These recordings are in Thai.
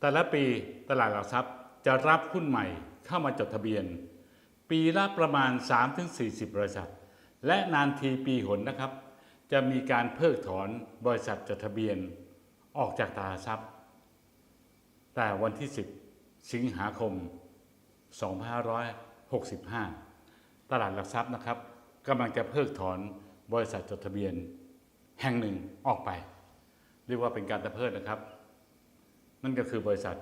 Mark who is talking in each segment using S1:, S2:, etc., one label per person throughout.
S1: แต่ละปีตลาดหลักทรัพย์จะรับหุ้นใหม่เข้ามาจดทะเบียน ปีละประมาณ 3-40 บริษัท และนานทีปีหนนะครับ จะมีการเพิกถอนบริษัทจดทะเบียนออกจากตลาดทรัพย์ แต่วันที่ 10 สิงหาคม 2565 ตลาดหลักทรัพย์นะครับกำลังจะเพิกถอนบริษัทจดทะเบียน แห่งหนึ่งออกไป เรียกว่าเป็นการตะเพิดนะครับ นั่นก็คือบริษัท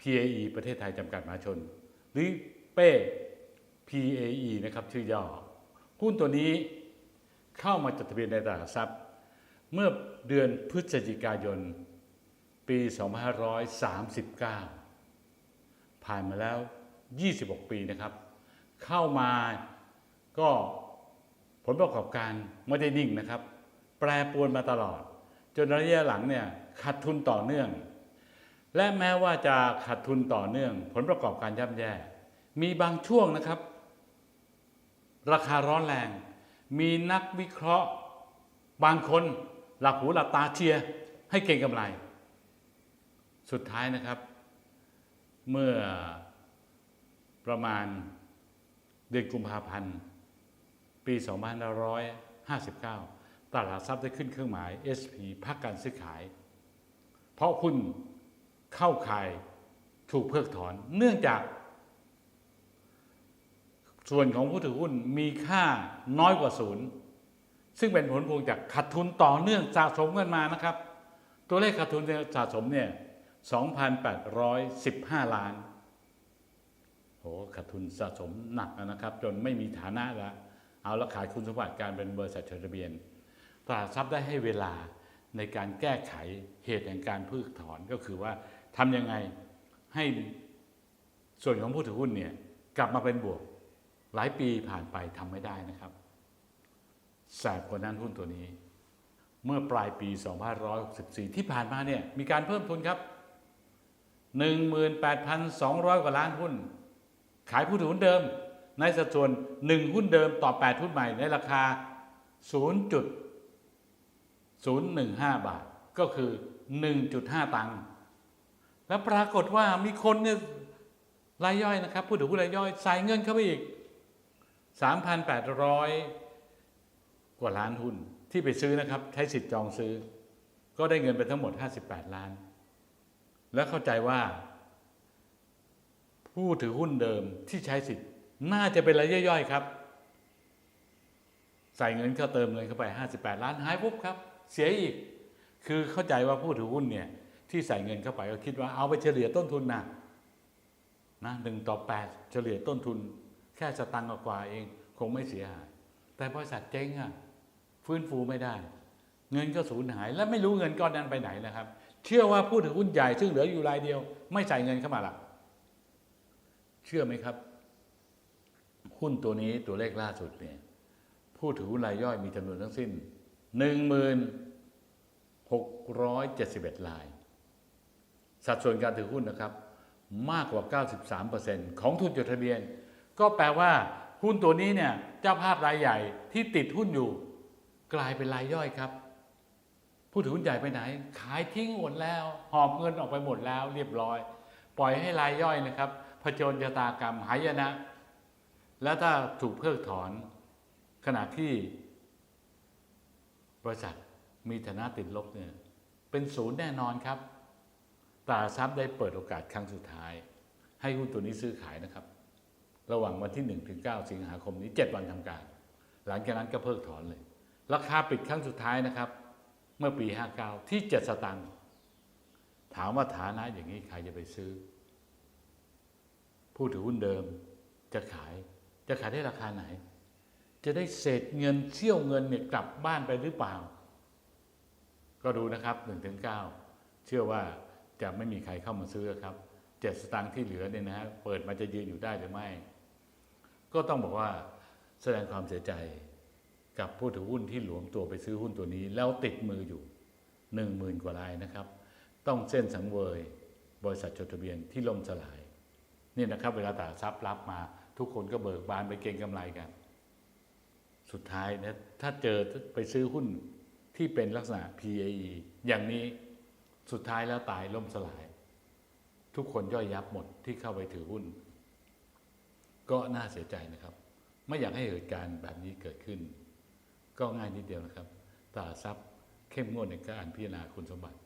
S1: PAE ประเทศไทยจำกัดมหาชน หรือเป้ PAE นะครับชื่อย่อหุ้นตัวนี้เข้ามาจดทะเบียนในตลาดหลักทรัพย์ เมื่อเดือนพฤศจิกายน ปี 2539 ผ่านมาแล้ว 26 ปีนะครับ เข้ามาก็ผลประกอบการไม่ได้นิ่งนะครับ แปรปรวนมาตลอด จนระยะหลังเนี่ยขาดทุนต่อเนื่อง และแม้ว่าจะขาดทุนต่อเนื่อง ผลประกอบการย่ำแย่ มีบางช่วงนะครับ ราคาร้อนแรง มีนักวิเคราะห์ บางคนหลับหูหลับตาเชียร์ให้เก่งกำไร สุดท้ายนะครับ เมื่อประมาณเดือนกุมภาพันธ์ ปี 2559 ตลาดหลักทรัพย์ได้ขึ้นเครื่องหมาย SP พักการซื้อขาย เพราะหุ้น เข้าข่ายถูกเพิกถอน เนื่องจาก ส่วนของผู้ถือหุ้นมีค่าน้อยกว่าศูนย์ซึ่งเป็นผลพวงจากขาดทุนต่อเนื่องสะสมกันมานะครับ ตัวเลขขาดทุนสะสมเนี่ย 2,815 ล้านโหขาดทุนสะสมหนักนะครับ จนไม่มีฐานะแล้วเอาละขายคุณสมบัติการเป็นบริษัทจดทะเบียนตลาดทรัพย์ได้ให้เวลาในการแก้ไขเหตุแห่งการเพิกถอนก็คือว่า ทำยังไงให้ส่วนของผู้ถือหุ้นเนี่ยกลับมาเป็นบวก หลายปีผ่านไปทำไม่ได้นะครับแสบกว่านั้นหุ้นตัวนี้ เมื่อปลายปี 2564 ที่ผ่านมาเนี่ยมีการเพิ่มทุนครับ 18,200 กว่าล้านหุ้น ขายผู้ถือหุ้นเดิม ในสัดส่วน 1 หุ้นเดิมต่อ 8 หุ้นใหม่ในราคา 0.015 บาท ก็คือ 1.5 ตังค์ แล้วปรากฏว่ามีคนเนี่ยรายย่อยนะครับ ผู้ถือหุ้นรายย่อยใส่เงินเข้าไปอีก 3,800 กว่าล้านหุ้นที่ไปซื้อนะครับ ใช้สิทธิ์จองซื้อ ก็ได้เงินไปทั้งหมด 58 ล้าน แล้วเข้าใจว่า ผู้ถือหุ้นเดิมที่ใช้สิทธิ์น่าจะเป็นรายย่อยๆครับใส่เงินเข้าเติมเงินเข้าไป 58 ล้านหายปุ๊บครับ เสียอีก คือเข้าใจว่าผู้ถือหุ้นเนี่ย ที่ใส่เงินเข้าไปก็คิดว่าเอาไปเฉลี่ยต้นทุนนะนะหนึ่งต่อแปดเฉลี่ยต้นทุน แค่สตังค์กว่าเอง คงไม่เสียหาย แต่บริษัทเจ๊งอะฟื้นฟูไม่ได้ เงินก็สูญหาย และไม่รู้เงินก้อนนั้นไปไหนนะครับ เชื่อว่าผู้ถือหุ้นใหญ่ซึ่งเหลืออยู่รายเดียว ไม่ใส่เงินเข้ามาหรอกเชื่อไหมครับ หุ้นตัวนี้ตัวเลขล่าสุดเนี่ยผู้ถือหุ้นรายย่อยมีจำนวนทั้งสิ้น 1671 ราย สัดส่วนการถือหุ้นนะครับ มากกว่า 93%ของทุนจดทะเบียน ก็แปลว่าหุ้นตัวนี้เนี่ยเจ้าภาพรายใหญ่ที่ติดหุ้นอยู่ กลายเป็นรายย่อยครับ ผู้ถือหุ้นใหญ่ไปไหน ขายทิ้งหมดแล้ว หอบเงินออกไปหมดแล้วเรียบร้อย ปล่อยให้รายย่อยนะครับผจญชะตากรรมหายนะ แล้วถ้าถูกเพิกถอน ขณะที่บริษัทมีฐานะติดลบเนี่ยเป็นศูนย์แน่นอนครับ ตลาทรัพย์ได้เปิดโอกาสครั้งสุดท้าย ให้หุ้นตัวนี้ซื้อขายนะครับ ระหว่างวันที่1ถึง9สิงหาคมนี้ 7 วันทำการ หลังจากนั้นก็เพิกถอนเลย ราคาปิดครั้งสุดท้ายนะครับ เมื่อปี 59 ที่ 7 สตางค์ถามว่าฐานะอย่างนี้ใครจะไปซื้อ ผู้ถือหุ้นเดิมจะขายจะขายได้ราคาไหน จะได้เศษเงินเชี่ยวเงินเนี่ยกลับบ้านไปหรือเปล่า ก็ดูนะครับ1ถึง9เชื่อว่า จะไม่มีใครเข้ามาซื้อครับเจ็ดสตางค์ที่เหลือเนี่ยนะฮะเปิดมาจะยืนอยู่ได้หรือไม่ ก็ต้องบอกว่าแสดงความเสียใจกับผู้ถือหุ้นที่หลวมตัวไปซื้อหุ้นตัวนี้ แล้วติดมืออยู่หนึ่งหมื่นกว่ารายนะครับ ต้องเส้นสังเวย บริษัทจดทะเบียนที่ล่มสลายนี่นะครับเวลาตลาดทรัพย์รับมา ทุกคนก็เบิกบานไปเก็งกำไรกัน สุดท้ายนะถ้าเจอไปซื้อหุ้นที่เป็นลักษณะ PAE อย่างนี้ สุดท้ายแล้วตายล่มสลาย ทุกคนย่อยยับหมดที่เข้าไปถือหุ้น ก็น่าเสียใจนะครับ ไม่อยากให้เหตุการณ์แบบนี้เกิดขึ้น ก็ง่ายนิดเดียวนะครับตลาดทรัพย์เข้มงวดในการพิจารณาคุณสมบัติ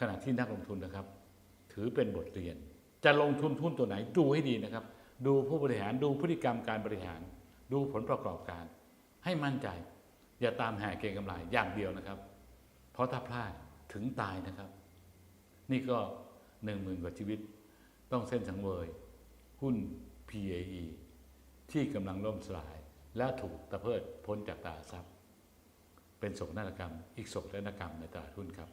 S1: ขณะที่นักลงทุนนะครับ ถือเป็นบทเรียน จะลงทุนหุ้นตัวไหนดูให้ดีนะครับ ดูผู้บริหารดูพฤติกรรมการบริหาร ดูผลประกอบการ ให้มั่นใจ อย่าตามแห่เก็งกำไรอย่างเดียวนะครับ เพราะถ้าพลาดถึงตายนะครับ นี่ก็หนึ่งหมื่นกว่าชีวิต ต้องเส้นสังเวย หุ้น PAE ที่กำลังล่มสลาย และถูกตะเพิดพ้นจากตลาดทรัพย์ เป็นโศกนาฏกรรม อีกโศกนาฏกรรมในตลาดหุ้นครับ